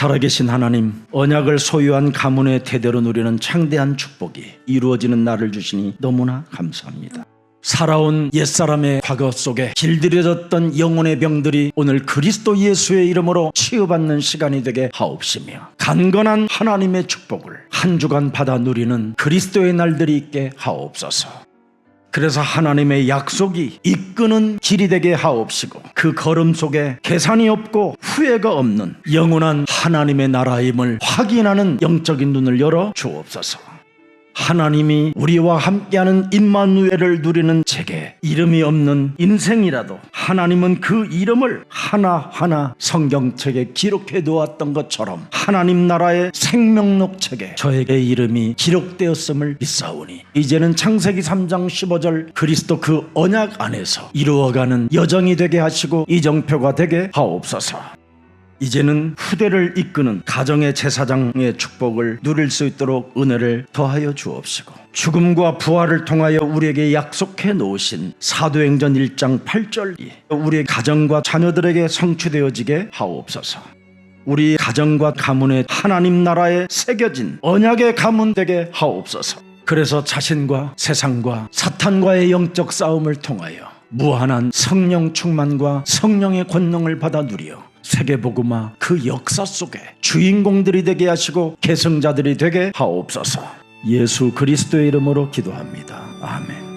살아계신 하나님, 언약을 소유한 가문의 대대로 누리는 창대한 축복이 이루어지는 날을 주시니 너무나 감사합니다. 살아온 옛사람의 과거 속에 길들여졌던 영혼의 병들이 오늘 그리스도 예수의 이름으로 치유받는 시간이 되게 하옵시며 간건한 하나님의 축복을 한 주간 받아 누리는 그리스도의 날들이 있게 하옵소서. 그래서 하나님의 약속이 이끄는 길이 되게 하옵시고 그 걸음 속에 계산이 없고 후회가 없는 영원한 하나님의 나라임을 확인하는 영적인 눈을 열어 주옵소서. 하나님이 우리와 함께하는 임마누엘을 누리는 제게 이름이 없는 인생이라도 하나님은 그 이름을 하나하나 성경책에 기록해 두었던 것처럼 하나님 나라의 생명록 책에 저에게 이름이 기록되었음을 믿사오니 이제는 창세기 3장 15절 그리스도 그 언약 안에서 이루어가는 여정이 되게 하시고 이정표가 되게 하옵소서. 이제는 후대를 이끄는 가정의 제사장의 축복을 누릴 수 있도록 은혜를 더하여 주옵시고 죽음과 부활을 통하여 우리에게 약속해 놓으신 사도행전 1장 8절이 우리의 가정과 자녀들에게 성취되어지게 하옵소서. 우리 가정과 가문의 하나님 나라에 새겨진 언약의 가문 되게 하옵소서. 그래서 자신과 세상과 사탄과의 영적 싸움을 통하여 무한한 성령 충만과 성령의 권능을 받아 누려 세계복음화 그 역사 속에 주인공들이 되게 하시고 계승자들이 되게 하옵소서. 예수 그리스도의 이름으로 기도합니다. 아멘.